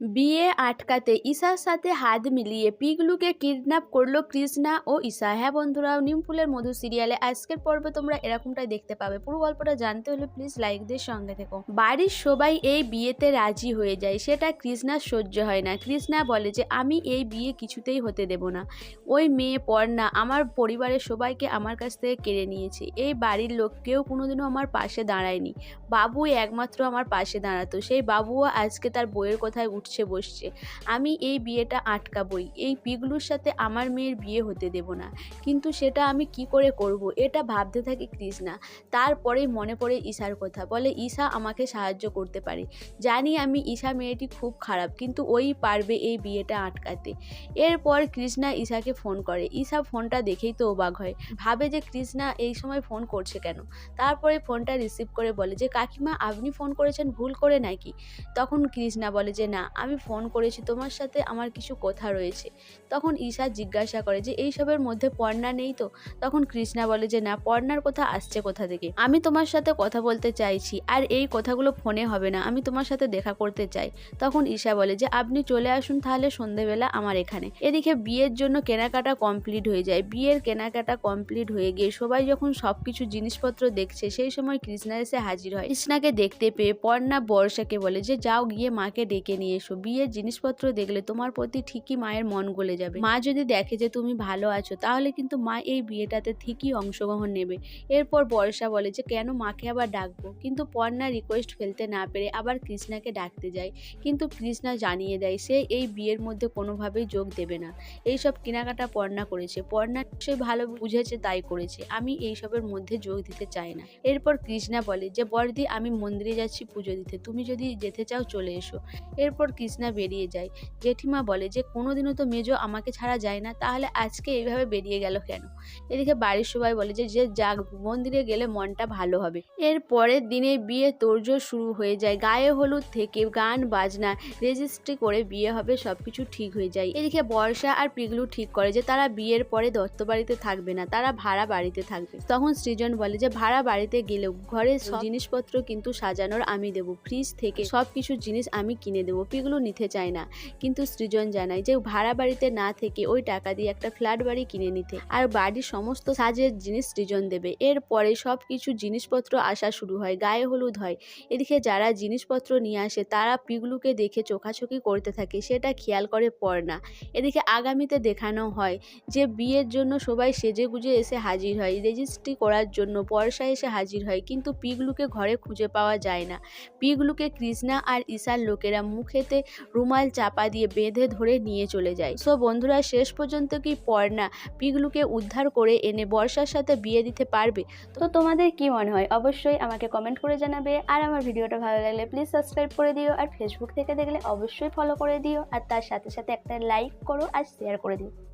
বিয়ে আটকাতে ঈশার সাথে হাত মিলিয়ে পিগলুকে কিডন্যাপ করল কৃষ্ণা ও ঈশা। হ্যাঁ বন্ধুরা, নিমফুলের মধু সিরিয়ালে আজকের পর্বে তোমরা এরকমটাই দেখতে পাবে। পুরো গল্পটা জানতে হলে প্লিজ লাইক দিয়ে সঙ্গে থেকো। বাড়ির সবাই এই বিয়েতে রাজি হয়ে যায়, সেটা কৃষ্ণার সহ্য হয় না। কৃষ্ণা বলে যে, আমি এই বিয়ে কিছুতেই হতে দেব না। ওই মেয়ে পর্ণা আমার পরিবারের সবাইকে আমার কাছ থেকে কেড়ে নিয়েছে। এই বাড়ির লোক কেউ কোনোদিনও আমার পাশে দাঁড়ায়নি। বাবুই একমাত্র আমার পাশে দাঁড়াতো। সেই বাবুও আজকে তার বইয়ের কথায় উঠছে বসছে। আমি এই বিয়েটা আটকাবই। এই পিগলুর সাথে আমার মেয়ের বিয়ে হতে দেব না। কিন্তু সেটা আমি কি করে করব? এটা ভাবতে থাকি কৃষ্ণা। তারপরেই মনে পড়ে ঈশার কথা। বলে, ঈশা, আমাকে সাহায্য করতে পারে। জানি আমি ঈশা মেয়েটি খুব খারাপ, কিন্তু ওই পারবে এই বিয়েটা আটকাতে। এরপর কৃষ্ণা ঈশাকে ফোন করে। ঈশা ফোনটা দেখেই তো অবাক হয়। ভাবে যে কৃষ্ণা এই সময় ফোন করছে কেন? তারপরে ফোনটা রিসিভ করে বলে, যে কাকিমা, আপনি ফোন করেছেন, ভুল করে নাকি? তখন কৃষ্ণা বলে যে, না আমি ফোন করেছি, তোমার সাথে আমার কিছু কথা রয়েছে। তখন ঈশা জিজ্ঞাসা করে যে, এইসবের মধ্যে পর্ণা নেই তো? তখন কৃষ্ণা বলে যে, না, পর্ণার কথা আসছে কোথা থেকে? আমি তোমার সাথে কথা বলতে চাইছি, আর এই কথাগুলো ফোনে হবে না, আমি তোমার সাথে দেখা করতে চাই। তখন ঈশা বলে যে, আপনি চলে আসুন তাহলে সন্ধেবেলা আমার এখানে। এদিকে বিয়ের জন্য কেনাকাটা কমপ্লিট হয়ে যায়। বিয়ের কেনাকাটা কমপ্লিট হয়ে গিয়ে সবাই যখন সবকিছু জিনিসপত্র দেখছে, সেই সময় কৃষ্ণা এসে হাজির হয়। কৃষ্ণাকে দেখতে পেয়ে পর্ণা বর্ষাকে বলে যে, যাও গিয়ে মাকে ডেকে নিয়ে এসো। বিয়ের জিনিসপত্র দেখলে তোমার প্রতি ঠিকই মায়ের মন গলে যাবে। মা যদি দেখে যে তুমি ভালো আছো, তাহলে কিন্তু মা এই বিয়েটাতে ঠিকই অংশগ্রহণ নেবে। এরপর বর্ষা বলে যে, কেন মাকে আবার ডাকবো? কিন্তু পর্ণা রিকোয়েস্ট ফেলতে না পেরে আবার কৃষ্ণাকে ডাকতে যায়। কিন্তু কৃষ্ণা জানিয়ে দেয়, সে এই বিয়ের মধ্যে কোনোভাবেই যোগ দেবে না। এইসব কেনাকাটা পর্ণা করেছে। পর্ণা সে ভালো বুঝেছে, তাই করেছে। আমি এইসবের মধ্যে যোগ দিতে চাই না। এরপর কৃষ্ণা বলে যে বর্দি আমি মন্দিরে যাচ্ছি পুজো দিতে। তুমি যদি যেতে চাও, চলে এসো। এরপর কৃষ্ণা বেরিয়ে যায়। জেঠিমা বলে যে, কোনোদিনও তো মেজো আমাকে ছাড়া যায় না, তাহলে আজকে এইভাবে বেরিয়ে গেল কেন? এদিকে বাড়ির সবাই বলে যে যে যাক, মন্দিরে গেলে মনটা ভালো হবে। এর পরের দিনে বিয়ে তোড়জোড় শুরু হয়ে যায়। গায়ে হলুদ থেকে গান, বাজনা, রেজিস্ট্রি করে বিয়ে হবে সব কিছু ঠিক হয়ে যায়। এদিকে বর্ষা আর পিগলু ঠিক করে যে, তারা বিয়ের পরে দত্ত বাড়িতে থাকবে না, তারা ভাড়া বাড়িতে থাকবে। তখন সৃজন বলে যে, ভাড়া বাড়িতে গেলেও ঘরের জিনিসপত্র কিন্তু সাজানোর আমি দেবো। ফ্রিজ থেকে সব কিছু জিনিস আমি কিনে দেবো। পিগলু নিতে চায় না। কিন্তু সৃজন জানায় যে ভাড়া বাড়িতে না থেকে ওই টাকা দিয়ে একটা ফ্ল্যাট বাড়ি কিনে নিতে। আর বাড়ির সমস্ত সাজের জিনিস সৃজন দেবে। এরপরে সব কিছু জিনিসপত্র আসা শুরু হয়, গায়ে হলুদ হয়। এদিকে যারা জিনিসপত্র নিয়ে আসে, তারা পিগলুকে দেখে চোখাচোখি করতে থাকে, সেটা খেয়াল করে পড়না এদিকে আগামীতে দেখানো হয় যে বিয়ের জন্য সবাই সেজে গুজে এসে হাজির হয়। রেজিস্ট্রি করার জন্য পয়সা এসে হাজির হয়, কিন্তু পিগলুকে ঘরে খুঁজে পাওয়া যায় না। পিগলুকে কৃষ্ণা আর ঈশার লোকেরা মুখেতে রুমাল চাপা দিয়ে বেঁধে ধরে নিয়ে চলে যায়। সো বন্ধুরা, শেষ পর্যন্ত কি পর্ণা পিগলুকে উদ্ধার করে এনে বর্ষার সাথে বিয়ে দিতে পারবে? তো তোমাদের কি মনে হয়? অবশ্যই আমাকে কমেন্ট করে জানাবে। আর আমার ভিডিওটা ভালো লাগলে প্লিজ সাবস্ক্রাইব করে দিও। আর ফেসবুক থেকে দেখলে অবশ্যই ফলো করে দিও। আর তার সাথে সাথে একটা লাইক করো আর শেয়ার করে দিও।